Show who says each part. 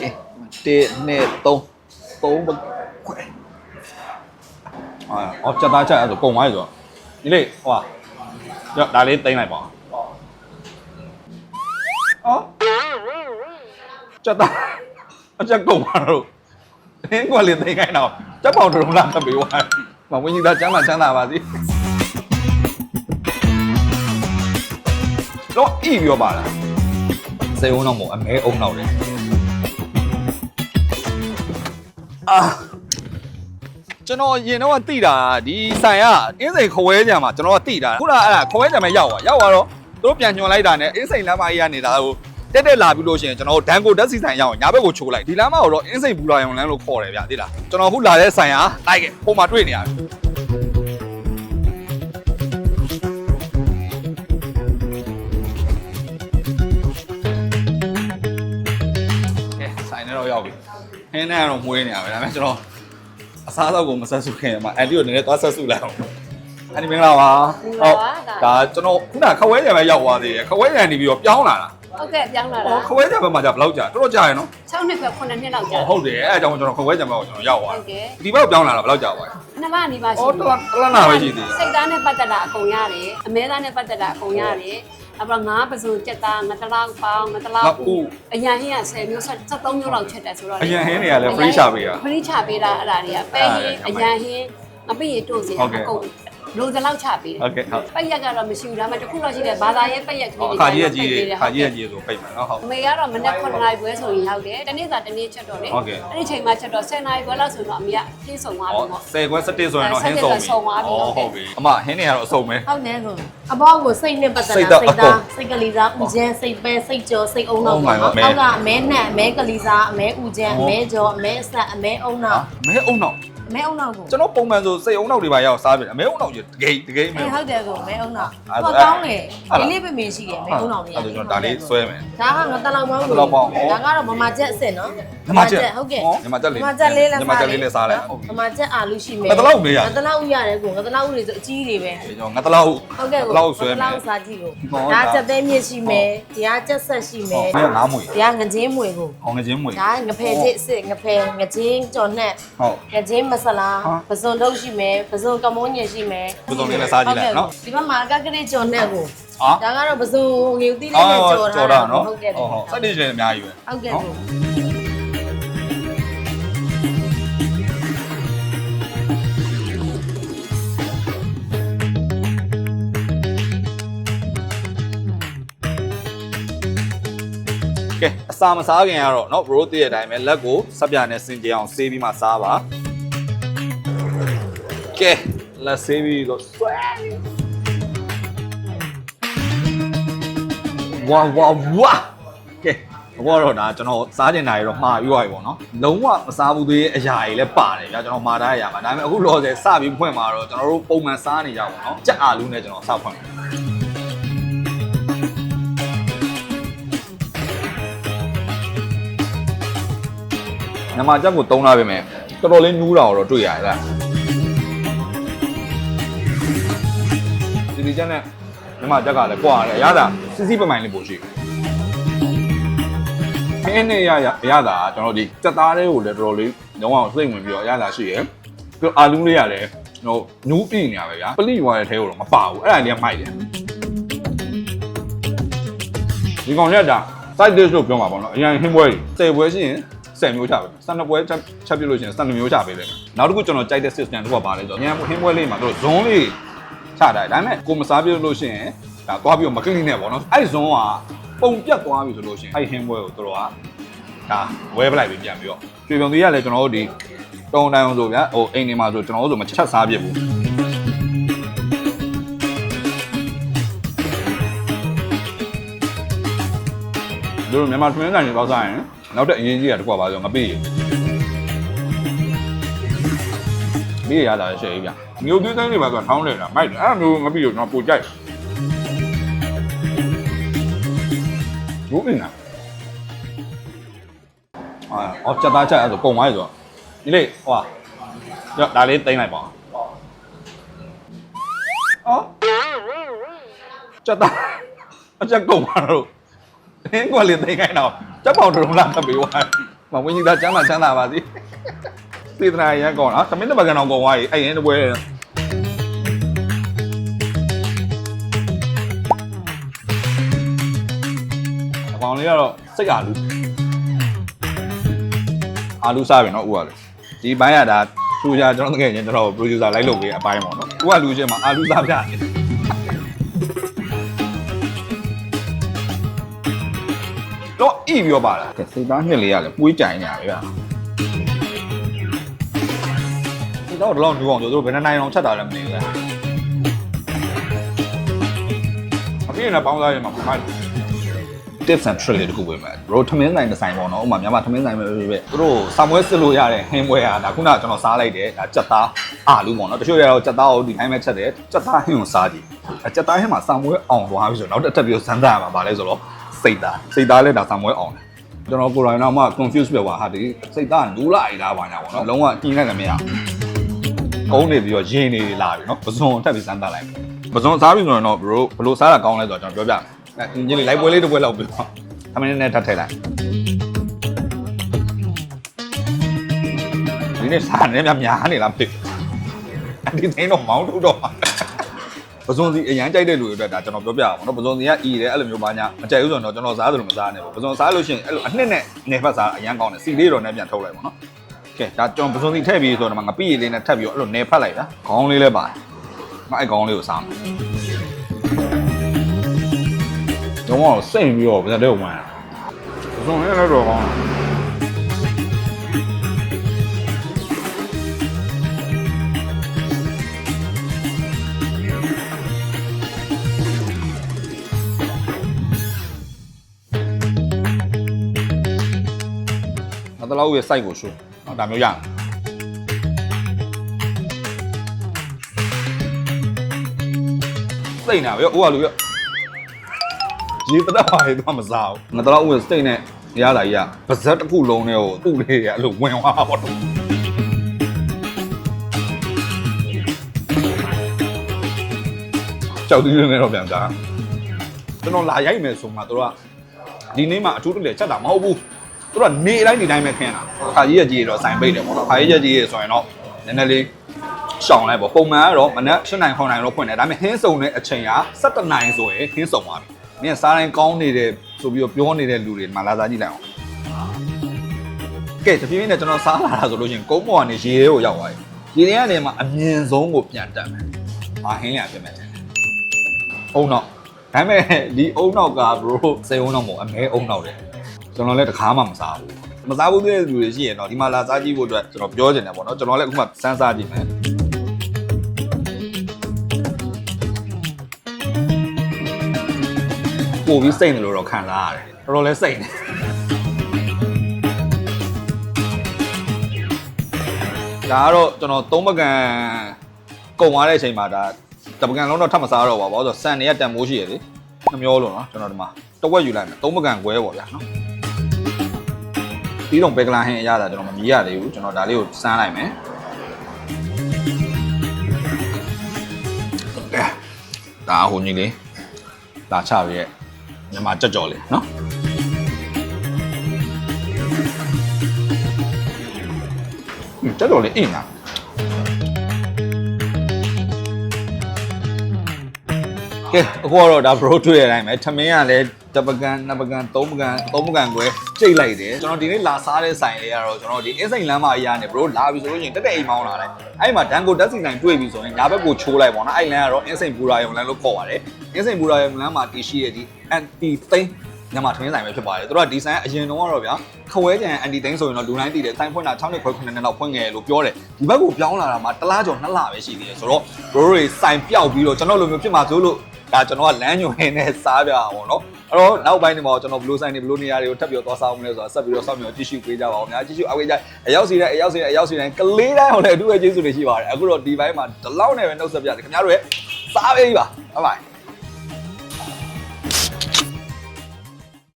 Speaker 1: ကဲ1 2 3 3ဘခွဲအာအော်ချက်သားချက်အဲ့ဒါကုန်သွားပြီဆိုတော့ဒီလေဟိုဟာကြောက်ဒါလေးတင်လိုက်ပါအော်ချက်သားအချက်ကုန်သွားတော့အင်းကွာလေးတင်ခိုင်းတော့ချက်ပေါင်တုံးလာကပေးသွားမဝင်းကြီးသားကျ အောင်တော့မို့အမဲအောင်တော့လေအာကျွန်တော်ရင်တော့တိတာဒီဆိုင်ကအင်းစိန်ခွဲကြံမှာကျွန်တော်ကတိတာခုနအဲ့ဒါခွဲကြံမဲ့ရောက်သွားရောက်သွားတော့သူတို့ပြန်ညွှန်လိုက်တာနဲ့အင်းစိန်လမ်းမကြီးကနေဒါဟိုတက်တက်လာပြီးလို့ရှိရင်ကျွန်တော်ဒန်ကိုတက်စီဆိုင်ရောက်ညာဘက်ကိုချိုးလိုက်ဒီလမ်းမကိုတော့အင်းစိန်ဘူလာယုံလမ်းလို့ခေါ်တယ်ဗျသိလားကျွန်တော်ခုလာတဲ့ဆိုင်ကတိုက်ကဟိုမှာတွေ့နေရတယ် င်းနဲ့ကတော့မွေးနေရပဲဒါပေမဲ့ကျွန်တော်အစားအသောက်ကိုမဆက်စုခင်မှာအန်တီကိုနည်းနည်းသွားဆက်စုလိုက်အောင်အန်တီမင်္ဂလာပါဒါကျွန်တော်ခုနခဝဲကြံပဲရောက်သွားသေးတယ်ခဝဲကြံနေပြီးတော့ပြောင်းလာတာ
Speaker 2: ဟုတ်ကဲ့ပြောင်းလာတာ
Speaker 1: ဟောခဝဲကြံဘက်မှာじゃဘယ်လောက်ကြာတော်တော်ကြာရယ်နော်
Speaker 2: 6နှစ်ပဲ9နှစ်လောက်ကြာ
Speaker 1: ဟောဟုတ်တယ်အဲအကြောင်းကျွန်တော်ခဝဲကြံဘက်ကိုကျွန်တော်ရောက်သွား
Speaker 2: ဟုတ်ကဲ့
Speaker 1: ဒီဘက်ကိုပြောင်းလာတာဘယ်လောက်ကြာသွားလဲ
Speaker 2: နှစ်လနီးပါးရှိ
Speaker 1: အော်တလားတလားနာပဲရှိသေးတယ်
Speaker 2: စိတ်သားနဲ့ပတ်သက်တာအကုန်ရတယ်အမဲသားနဲ့ပတ်သက်တာအကုန်ရတယ် အပငါပစုံကြက်သားငတလောက်ပေါင်းငတလောက်အရန်ဟင်းက10မျိုး73မျိုးလောက်ချက်တယ်ဆိုတော့
Speaker 1: အရင်ဟင်းတွေကလည်း free ချပေးတာ
Speaker 2: free ချပေးတာအဲ့ဒါတွေကပဲဟင်းအရန်ဟင်းအပိရတို့စီအကုန် လိုစလောက်ချပေးတယ်
Speaker 1: ဟုတ်ကဲ့ဟုတ်
Speaker 2: ပိတ်ရက်ကတော့မရှိဘူးဒါပေမဲ့တစ်ခုတော့ရှိတယ်ဘာသာရေးပိတ်ရက်ကလေး
Speaker 1: ဟောအခါကြီးရဲ့ကြီးတွေအခါကြီးရဲ့ကြီးဆိုပိတ်မယ်နော်ဟုတ်
Speaker 2: အမေကတော့မနေ့9နာရီပွဲဆိုရင်ရောက်တယ်တနေ့စာတနေ့ချက်တော့လေ
Speaker 1: ဟုတ်ကဲ့
Speaker 2: အဲ့ဒီချိန်မှာချက်တော့10နာရီပွဲလောက်ဆိုတော့အမေကပြည့်စုံသွားပြီပေါ့
Speaker 1: ဆယ်ခွဲ17ဆိုရင်တော့ဟင်းဆုံးပြီ
Speaker 2: ဆုံးသွားပြီဟုတ်ကဲ့
Speaker 1: ဟုတ်ပြီအမဟင်းတွေကတော့အစုံပဲ
Speaker 3: ဟုတ်တယ်ဆိုအဘောကိုစိတ်နဲ့ပတ်သက်
Speaker 1: စိတ်
Speaker 3: တာ
Speaker 1: တော့
Speaker 3: စိတ်
Speaker 1: အကုန်
Speaker 3: သားစိတ်ကလေးစားဥကျန်းစိတ်ပဲစိတ်ကြောစိတ်အုံနောက်
Speaker 1: Oh my
Speaker 3: ပေါ့နော်
Speaker 1: God
Speaker 3: အောက်ကအမဲနှက်အမဲကလေးစားအမဲဥကျန်း
Speaker 1: Oh.
Speaker 3: အမဲကြောအမဲအဆက်အမဲအုံနောက်
Speaker 1: မဲအုံနောက်
Speaker 3: အ မဲအုံနောက်ကို
Speaker 1: ကျွန်တော်ပုံမှန်ဆိုစိတ်အုံနောက်တွေပါရောက်စားပြီအမဲအုံနောက်ကြီးတကယ်တကယ်မဲ
Speaker 3: အေးဟုတ်တယ်ကိုအမဲအုံနောက်
Speaker 1: အဲ့ဒါ
Speaker 3: ဟောကောင်းတယ်
Speaker 1: အဲ့ဒါ
Speaker 3: ဒီလေးပဲမင်းရှိတယ်အမဲအုံနောက်လေး
Speaker 1: အဲ့ဒါကျွန်တော်ဒါလေးဆွဲမယ်
Speaker 3: ဒါကငါတလောက်ပေါင်း
Speaker 1: ငါတလောက်ပေါင်းဟော
Speaker 3: ဒါကတော့မမချက်အစ်စ်နော်
Speaker 1: မမချက်
Speaker 3: ဟုတ်ကဲ့
Speaker 1: ဟောမမချက်လေး
Speaker 3: မမချက်လေးလည်း
Speaker 1: မမချက်လေးလည်းစားလိုက်ဟုတ်ပြီ
Speaker 3: မမချက်အာလူရှိမယ်
Speaker 1: ငါတလောက်နေရ
Speaker 3: ငါတလောက်ရတယ်ကိုငါတလောက်တွေဆိုအကြီးတွေပဲ
Speaker 1: ကျွန်တော်ငါတလောက်
Speaker 3: ဟုတ်ကဲ့ကို
Speaker 1: လောက်ဆွဲ
Speaker 3: ငါတ
Speaker 1: မယ်
Speaker 3: လောက်စားကြည့်ကို
Speaker 1: ဟော
Speaker 3: ဒါချက်သေးမြင့်ရှိမယ်ဒီကချက်ဆက်ရှိမယ်
Speaker 1: မဲငါးမွေ
Speaker 3: ဒီကငချင်းမွေကို
Speaker 1: ဟောငချင်းမွေ
Speaker 3: ဒါငဖယ်ချစ်အစ်စ်ငဖယ်ငချင်းကြော်နှက်
Speaker 1: ဟုတ်
Speaker 3: ငချင်းမဆလာ
Speaker 1: ဟာ
Speaker 3: ပဇွန်တုပ်ရှိမယ်ပဇွန်ကမုန်းညင်ရှိမယ်
Speaker 1: ပဇွန်လေးလည်းစားကြည့်လိုက်နော်
Speaker 3: ဒီဘက်မှာကကလေးကြော်နှက်ကို
Speaker 1: ဟာ
Speaker 3: ဒါကတော့ပဇွန်ငေဦးသီးလေး
Speaker 1: အော်
Speaker 3: နဲ့ကြော်
Speaker 1: ကြော်
Speaker 3: တာ
Speaker 1: တာနော်
Speaker 3: ဟုတ်ကဲ့
Speaker 1: ဟုတ်ဟုတ်စက်တိကျလည်းအများကြီးပဲ
Speaker 3: ဟုတ်ကဲ့ကို
Speaker 1: ကဲအစာမစားခင်ကတော့เนาะ bro တည့်တဲ့အတိုင်းပဲလက်ကိုစပ်ပြနဲ့စင်ကြအောင်ဆေးပြီးမှစားပါ ကဲလက်ဆေးပြီးတော့ဆွဲဝါဝါဝါကဲဘောတော့ဒါကျွန်တော်စားကျင်တာတွေတော့မှားပြီးသွားပြီပေါ့နော်လုံးဝမစားဘူးသေးတဲ့အရာတွေလည်းပါတယ်ဗျာကျွန်တော်မှားထားရမှာဒါပေမဲ့အခုလောဆယ်စပြီးဖွင့်မှာတော့ကျွန်တော်တို့ပုံမှန်စားနေကြပါတော့နော်ကြက်အာလူးနဲ့ကျွန်တော်စဖွင့်မယ်ညမချက်ကိုတုံးလာပြီမယ်တော်တော်လေးနူးတာတော့တွေ့ရတယ်လား ဒီဒီချက်နဲ့ညမချက်ကလည်းကွာတယ်ရတာစစ်စစ်ပမိုင်လေးပို့ရှိခင်းနေရရရတာကျွန်တော်ဒီစက်သားလေးကိုလည်းတော်တော်လေးလုံးဝစိတ်ဝင်ပြီးတော့ရတာရှိရယ်ပြီးတော့အာလူးလေးရတယ်ဟိုနူးပြနေရပဲဗျာပလိဝါရဲ့ထဲကိုတော့မပါဘူးအဲ့ဒါလေးကမိုက်တယ်ဒီကောင်ရက်တာ side dish လို့ပြောမှာပေါ့နော်အရင်ဟင်းပွဲတွေ10ပွဲရှိရင်10မျိုးချပဲ12ပွဲချက်ချက်ပြလို့ရှိရင်12မျိုးချပေးတယ်နောက်တစ်ခုကျွန်တော်ကြိုက်တဲ့ system တစ်ခုကပါလဲဆိုတော့အရင်ဟင်းပွဲလေးမှာတို့ဇွန်းလေး ချတာဒါပေမဲ့ကိုမစားပြလို့ရှိရင်ဒါသွားပြီးတော့မကလိနဲ့ပေါ့နော်အဲ့ဇွန်းကပုံပြတ်သွားပြီဆိုလို့ရှိရင်အဲ့ဟင်းပွဲကိုတို့ကဒါဝဲပလိုက်ပြီးပြန်ပြီးတော့ကျွေပြုံသေးရလဲကျွန်တော်တို့ဒီတုံတိုင်အောင်ဆိုဗျာဟိုအိမ်နေမှာဆိုကျွန်တော်တို့ဆိုမချက်စားပြစ်ဘူးတို့မြန်မာထွင်းကန်ကြီးပေါက်စားရင်နောက်တဲ့အရင်ကြီးကတစ်ခုပါဆိုငပိမိ ရရတာရှယ်ကြီးဗျမျိုးသွေးတိုင်းတွေပါဆိုထောင်းတယ်လားမိုက်တယ်အဲ့လိုမျိုးငပိကိုကျွန်တော်ပိုကြိုက်ဘူးမင်းလားအာအော်ချက်သားချက်အဲ့ဒါကုန်သွားပြီဆိုတော့ဒီလေဟိုဟာကြောက်ဒါလေးတင်လိုက်ပါအော်ချက်သားအချက်ကုန်သွားတော့အင်းကွာလေးသိခိုင်းတော့ချက်ပေါင်တုံးလာကပေးသွားမဝင်းကြီးသားကျမ်းသာချမ်းသာပါစေ သေဒနာရန်ကောင်းနော်သမင်းတစ်ပတ်ကတော့ကောင်းသွားပြီအဲ့ရင်တပွဲအကောင်လေးကတော့စိတ်အာလူအာလူစားပြီနော်ဥကလေဒီဘိုင်းကဒါသူကြကျွန်တော်တကယ်ချင်းကျွန်တော် producer လိုက်လုပ်ပေးအပိုင်းပေါ့နော်ဥကလူချင်းမှာအာလူစားပြနေတယ်တော့ဣပြောပါလားစိတ်သားနှစ်လေးရလဲပွေးကြိုင်နေရပဲဗျာ ဒီတော့တော့လူအောင်တို့တို့ဘယ်နှနိုင်အောင်ချက်တာလဲမသိဘူးဗျာအပြည့်နဲ့ပေါင်းစားရင်မှာပုံမှန် tips and trick တွေတခုပဲမယ် bro ထမင်းဆိုင်တစ်ဆိုင်ပေါ့နော်ဥပမာမြန်မာထမင်းဆိုင်ပဲပဲပဲသူတို့စာမွဲစစ်လို့ရတဲ့ဟင်းပွဲอ่ะဒါခုနကကျွန်တော်စားလိုက်တယ်ဒါကြက်သားအာလူပေါ့နော်တချို့ရတော့ကြက်သားကိုဒီတိုင်းပဲချက်တယ်ကြက်သားဟင်းကိုစားကြည့်အဲကြက်သားဟင်းမှာစာမွဲအောင်သွားပြီဆိုတော့နောက်တစ်ထပ်ပြီးစမ်းသပ်ရမှာဗာလဲဆိုတော့စိတ်သားစိတ်သားလည်းဒါစာမွဲအောင်တယ်ကျွန်တော်ကိုယ်တိုင်တော့မှ confuse ပဲကွာဟာဒီစိတ်သားနူးလိုက်လားဘာညာပေါ့နော်လုံးဝညှိလိုက်လည်းမရဘူး ကုန်းနေပြီးတော့ရင်းနေလာပြီနော်ပဇွန်ထပ်ပြီးစမ်းသပ်လိုက်ပဇွန်စားပြီဆိုတော့ bro ဘယ်လိုစားတာကောင်းလဲဆိုတော့ကျွန်တော်ပြောပြမယ်အဲညနေလိုက်ပွဲလေးတစ်ပွဲလောက်ပြီးတော့ခမင်းနဲ့ထပ်ထည့်လိုက်ဒီနေ့စားနေများများနေလားမသိဘူးဒီသိန်းတော့မောင်းထုတ်တော့ပါပဇွန်စီအရန်ကြိုက်တဲ့လူတွေအတွက်ဒါကျွန်တော်ပြောပြအောင်နော်ပဇွန်စီကအီတယ်အဲ့လိုမျိုးပါညာမကြိုက်ဘူးဆိုတော့ကျွန်တော်စားသလိုမစားနဲ့ပေါ့ပဇွန်စားလို့ရှိရင်အဲ့လိုအနှစ်နဲ့နေဖက်စားအရန်ကောင်းတယ်စီလေးတော့နဲ့ပြန်ထုတ်လိုက်ပါနော် ကဲဒါကျွန်တော်ပဇွန်စီထည့်ပြီးဆိုတော့ငါပြည့်ရည်လေးနဲ့ထပ်ပြီးတော့အဲ့လိုနေဖက်လိုက်တာခေါင်းလေးလည်းပါတယ်ငါအဲ့ခေါင်းလေးကိုစားမယ်တော့စိတ်ပြီးတော့ဗျာတဲ့ဝင်ပဇွန်လေးလည်းတော့ကောင်းတယ်ငါတလောက်ရဲ့ site ကို show နော် ဒါမျိုးရအောင်စိတ်နာပဲဥကလူရရေပတော့ပါလေတော့မစားဘူးငါတလောက်ရဲ့စိတ်နဲ့ရတာကြီးကပါဇက်တစ်ခုလုံးနဲ့ကိုသူ့လေးရအဲ့လိုဝင်သွားပါတော့ကြောက်တူးနေတော့ပြန်စားကျွန်တော်လာရိုက်မယ်ဆိုမှတို့ကဒီနေ့မှအထူးတလေချက်တာမဟုတ်ဘူးသူ တို့ကနေတိုင်းဒီတိုင်းပဲခင်းတာခါကြီးရကြီးရတော့ဆိုင်ပိတ်တယ်ပေါ့နော်ခါကြီးရကြီးရဆိုရင်တော့နည်းနည်းလေးရှောင်လိုက်ပေါ့ပုံမှန်ကတော့မနက်7နိုင်9နိုင်တော့ဖွင့်တယ်ဒါပေမဲ့ဟင်းစုံတဲ့အချိန်က7နိုင်ဆိုရင်ဟင်းစုံသွားပြီမင်းစားတိုင်းကောင်းနေတယ်ဆိုပြီးတော့ပြောနေတဲ့လူတွေမှလာစားကြည့်လိုက်အောင်ကဲတဖြည်းဖြည်းနဲ့ကျွန်တော်စားလာတာဆိုလို့ရှိရင်ကုန်းပေါ်ကနေရေထဲကိုရောက်သွားပြီရေထဲကနေမှအမြင့်ဆုံးကိုပြန်တက်မယ်အာဟင်းရပြင်မယ်အုံတော့ဒါပေမဲ့ဒီအုံနောက်က bro စေအုံနောက်မဟုတ်အမဲအုံနောက်တယ် ကျွန်တော်လည်းတခါမှမစားဘူးမစားဘူးတဲ့လူတွေရှိရင်တော့ဒီမှာလာစားကြည့်ဖို့အတွက်ကျွန်တော်ပြောချင်တယ်ပေါ့နော်ကျွန်တော်လည်းအခုမှစမ်းစားကြည့်မယ်ပို့ပြီးစိတ်နေလို့တော့ခံစားရတယ်တော်တော်လေးစိတ်နေဒါကတော့ကျွန်တော်သုံးပကံကုန်သွားတဲ့အချိန်မှာဒါတပကံလုံးတော့ထပ်မစားတော့ပါဘူးဘာလို့လဲဆိုတော့စံတွေကတန်မိုးရှိရလေနှမျောလို့နော်ကျွန်တော်ဒီမှာတဝက်ယူလိုက်မယ်သုံးပကံခွဲပေါ့ဗျာနော် ပြီးတော့ဘက်ကလာဟင်းအရသာကျွန်တော်မမြည်ရသေးဘူးကျွန်တော်ဒါလေးကိုစမ်းလိုက်မယ်ကဲဒါဟိုကြီးလေးလာချပြရဲ့မြန်မာကြက်ကြော်လေးနော်ဟွန်းကြက်ကြော်လေးအင်းလားကဲအခုကတော့ဒါ bro တွေ့ရတိုင်းပဲထမင်းကလည်း တပကန်နှစ်ပကန်သုံးပကန်သုံးပကန်ကွဲကြိတ်လိုက်တယ်ကျွန်တော်ဒီနေ့လာစားတဲ့ဆိုင်လေးကတော့ကျွန်တော်ဒီအင်းစိန်လမ်းမအရာနဲ့ bro လာပြီဆိုလို့ရှိရင်တက်တက်အိမ်မောင်းလာလိုက်အဲ့မှာဒန်ကိုတက်စီဆိုင်တွေ့ပြီဆိုရင်ညာဘက်ကိုချိုးလိုက်ပေါ့နော်အဲ့လမ်းကတော့အင်းစိန်ဘူရာယုံလမ်းလို့ခေါ်ပါတယ်အင်းစိန်ဘူရာယုံလမ်းမှာတည်ရှိတဲ့ဒီ anti သိန်းညမှာထမင်းဆိုင်ပဲဖြစ်ပါတယ်သူတို့ကဒီဆိုင်အရင်တော့ကတော့ဗျာခဝဲကြံ anti သိန်းဆိုရင်တော့လူတိုင်းတည်တယ်ဆိုင်ဖွင့်တာ6နှစ်ခွဲ9နှစ်လောက်ဖွင့်ခဲ့လို့ပြောတယ်ဒီဘက်ကိုပြောင်းလာတာမှတစ်လားကျော်နှစ်လပဲရှိသေးတယ်ဆိုတော့ bro တွေဆိုင်ပျောက်ပြီးတော့ကျွန်တော်လိုမျိုးဖြစ်မှာဆိုလို့ ဒါကျွန်တော်ကလမ်းညွှန်နေစားပြအောင်ပေါ့နော်အဲ့တော့နောက်ပိုင်းဒီမှာကျွန်တော်ဘလို့ဆိုင်နေဘလို့နေရာတွေကိုထပ်ပြီးတော့သွားစားအောင်လဲဆိုတာဆက်ပြီးတော့စောင့်မျှော်ကြည့်ရှုပေးကြပါအောင်များကြည့်ရှုအားပေးကြအရောက်စီတိုင်းအရောက်စီတိုင်းအရောက်စီတိုင်းကလေးတိုင်းဟိုလည်းအထူးပဲကျေးဇူးတွေရှိပါတယ်အခုတော့ဒီဘိုင်းမှာဒီလောက်နဲ့ပဲနှုတ်ဆက်ပြတယ်ခင်ဗျားတို့ရဲ့စားပေးပါဘိုင်ဘိုင်